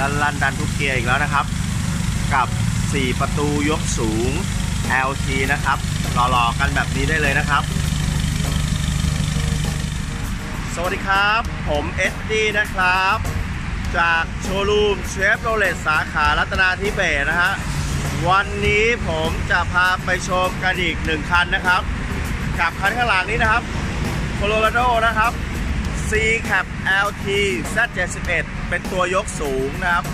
ลันลันดันทุกเกียร์อีกแล้วนะครับ กับ 4 ประตูยกสูง LT นะครับหล่อๆกันแบบนี้ได้เลยนะครับ สวัสดีครับ ผมเอสดีนะครับ จากโชว์รูมเชฟโรเลตสาขารัตนาธิเบศนะฮะวันนี้ผมจะพาไปชมกันอีกหนึ่งคันนะครับ กับคันข้างหลังนี้นะครับ Colorado นะครับ C Cap LT Z71 เป็นตัวยกสูงนะครับ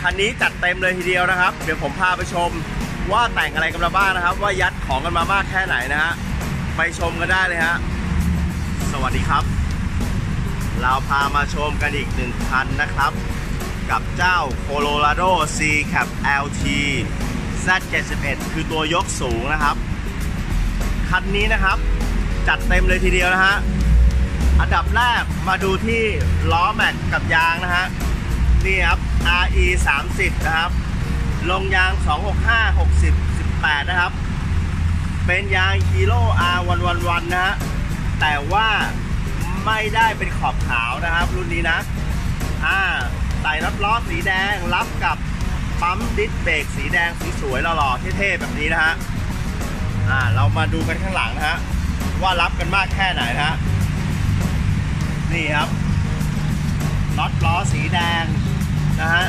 คันนี้จัดเต็มเลยทีเดียวนะครับ เดี๋ยวผมพาไปชมว่าแต่งอะไรกันมาบ้างนะครับ ว่ายัดของกันมามากแค่ไหนนะฮะ ไปชมกันได้เลยฮะ สวัสดีครับ เราพามาชมกันอีกหนึ่งคันนะครับ กับเจ้า Colorado C Cap LT Z71 คือตัวยกสูงนะครับ คันนี้นะครับ จัดเต็มเลยทีเดียวนะฮะ อันดับแรกมาดูที่ล้อแม็กกับยางนะฮะ นี่ครับ RE 30นะครับ ลงยาง 265 60 18 นะครับ เป็นยาง Hero R111 นะฮะ แต่ว่าไม่ได้เป็นขอบขาวนะครับ รุ่นนี้นะ อ่าใส่รับล้อสีแดงรับกับปั๊มดิสเบรกสีแดงสีสวยหล่อๆเท่ๆแบบนี้นะฮะ อ่า เรามาดูกันข้างหลังนะฮะ ว่ารับกันมากแค่ไหนนะฮะ นี่ครับน็อตล้อสีแดงนะฮะ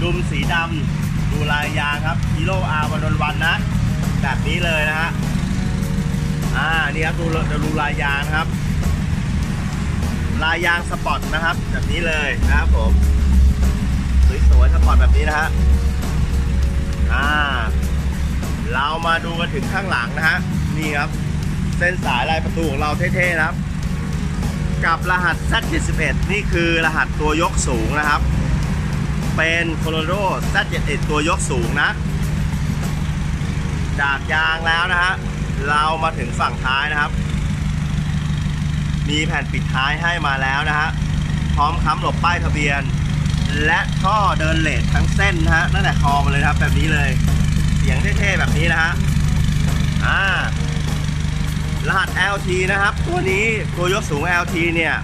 ดุมสีดำดูลายยางครับฮีโร่อาร์วันวันนะ แบบนี้เลยนะฮะอ่านี่ครับดูดูลายยางครับ ลายยางสปอร์ตนะครับ แบบนี้เลยนะครับผมสวยๆสปอร์ตแบบนี้นะฮะอ่าเรามาดูกันถึงข้างหลังนะฮะนี่ครับ เส้นสายลายประตูของเราเท่ๆนะครับ กับรหัส Z71 นี่คือรหัสตัวยกสูงนะครับ เป็น Colorado Z71 ตัวยกสูงนะ จากยางแล้วนะฮะเรามาถึงฝั่งท้ายนะครับ มีแผ่นปิดท้ายให้มาแล้วนะฮะพร้อมค้ำหลบป้ายทะเบียน และท่อเดินเลททั้งเส้นนะฮะตั้งแต่คอมาเลยครับแบบนี้เลย เสียงเท่ๆแบบนี้นะฮะอ่า รหัส LT นะครับ ตัวนี้ตัวยกสูง LT เนี่ย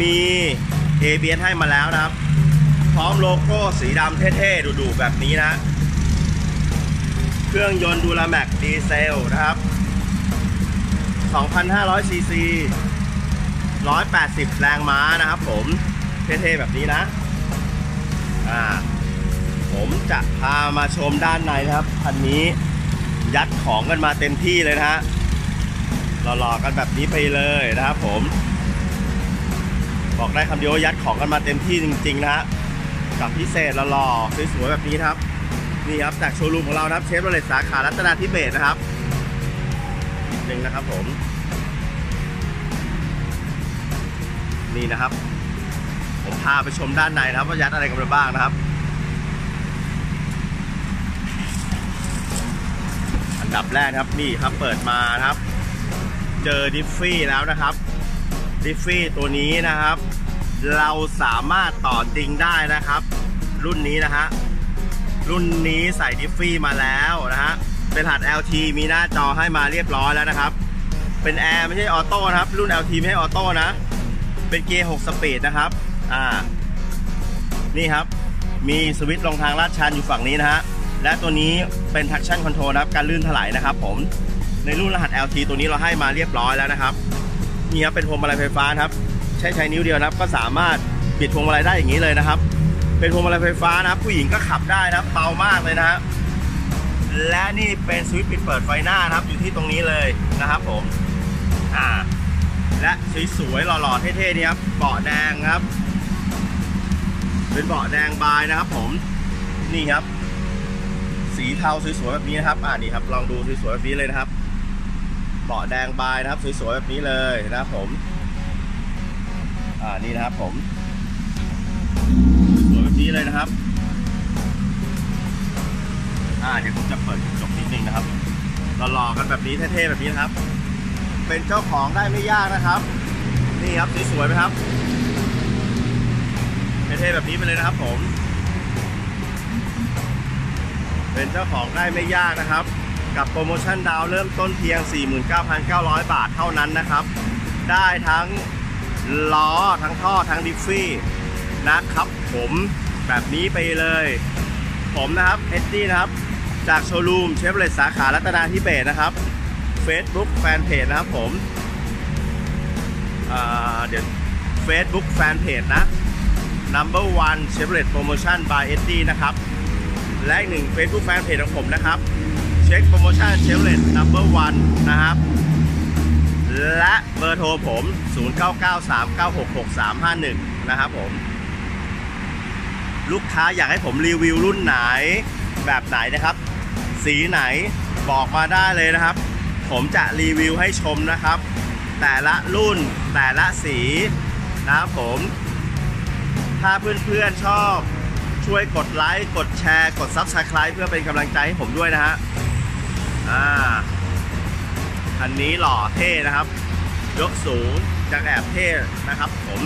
มี ABS ให้มาแล้วนะครับ พร้อมโลโก้สีดำเท่ๆดุๆแบบนี้นะ เครื่องยนต์ดูลาแม็กดีเซลนะครับ 2,500 ซีซี 180 แรงม้านะครับผม เท่ๆแบบนี้นะ อ่า ผมจะพามาชมด้านในนะครับ คันนี้ยัดของกันมาเต็มที่เลยนะฮะ หล่อๆกันแบบนี้ไปเลยนะครับผม บอกได้คำเดียวว่ายัดของกันมาเต็มที่จริงๆนะฮะกับพิเศษหล่อๆสวยๆแบบนี้นะครับ นี่ครับจากโชว์รูมของเรานะครับเชฟโรเลตสาขารัตนาธิเบศนะครับนิดนึงนะครับผม นี่นะครับ ผมพาไปชมด้านในนะครับ ว่ายัดอะไรกันบ้างนะครับอันดับแรกครับนี่ครับเปิดมานะครับ เจอดิฟฟี่แล้วนะครับ ดิฟฟี่ตัวนี้นะครับ เราสามารถต่อดิงได้นะครับ รุ่นนี้นะฮะรุ่นนี้ใส่ดิฟฟี่มาแล้วนะฮะเป็นหัด LT มีหน้าจอให้มาเรียบร้อยแล้วนะครับ เป็นแอร์ไม่ใช่ออโต้นะครับ รุ่น LT ไม่ใช่ออโต้นะ เป็นเกียร์6สปีดนะครับ อ่า นี่ครับ มีสวิตช์ลงทางลาดชันอยู่ฝั่งนี้นะฮะ และตัวนี้เป็น traction control นะครับ การลื่นถลายนะครับผม ในรุ่นรหัส LT ตัวนี้เราให้มาเรียบร้อยแล้วนะครับนี่ครับเป็นพวงมาลัยไฟฟ้านะครับ ใช้ใช้นิ้วเดียวนะครับ ก็สามารถบิดพวงมาลัยได้อย่างนี้เลยนะครับ เป็นพวงมาลัยไฟฟ้านะครับผู้หญิงก็ขับได้นะครับเบามากเลยนะฮะและนี่เป็นสวิตช์ปิดเปิดไฟหน้านะครับ อยู่ที่ตรงนี้เลยนะครับผมอ่าและสวยๆหล่อๆเท่ๆนี่ครับเบาะแดงครับ เป็นเบาะแดงบายนะครับผมนี่ครับ สีเทาสวยๆแบบนี้นะครับอ่านี่ครับลองดูสวยๆแบบนี้เลยนะครับ เบาะแดงบายนะครับสวยๆแบบนี้เลยนะครับผมอ่านี่นะครับผมสวยแบบนี้เลยนะครับอ่าเดี๋ยวผมจะเปิดกระจกนิดนึงนะครับหล่อๆกันแบบนี้เท่ๆแบบนี้นะครับ เป็นเจ้าของได้ไม่ยากนะครับ นี่ครับสวยๆไหมครับเท่ๆแบบนี้ไปเลยนะครับผม เป็นเจ้าของได้ไม่ยากนะครับ กับโปรโมชั่นดาวเริ่มต้นเพียง 49,900 บาทเท่านั้นนะครับ ได้ทั้งล้อทั้งท่อทั้งดิฟฟี่นะครับผมแบบนี้ไปเลย ผมนะครับเอ็ดดี้นะครับ จากโชว์รูมเชฟเลสสาขารัตนาธิเบศนะครับ Facebook แฟนเพจนะครับผมเดี๋ยว Facebook แฟนเพจนะ Number One Chevrolet Promotion by Eddie นะครับ และอีกหนึ่ง Facebook แฟนเพจของผมนะครับ เช็คโปรโมชั่น Chevrolet Number One นะครับ และเบอร์โทรผม 0993966351 นะครับผม ลูกค้าอยากให้ผมรีวิวรุ่นไหนแบบไหนนะครับ สีไหนบอกมาได้เลยนะครับ ผมจะรีวิวให้ชมนะครับ แต่ละรุ่นแต่ละสีนะครับผม ถ้าเพื่อนๆชอบช่วยกดไลค์ กดแชร์ กด Subscribe เพื่อเป็นกำลังใจให้ผมด้วยนะฮะ อ่า อันนี้หล่อเท่นะครับ ยกสูงจะแอบเท่นะครับผม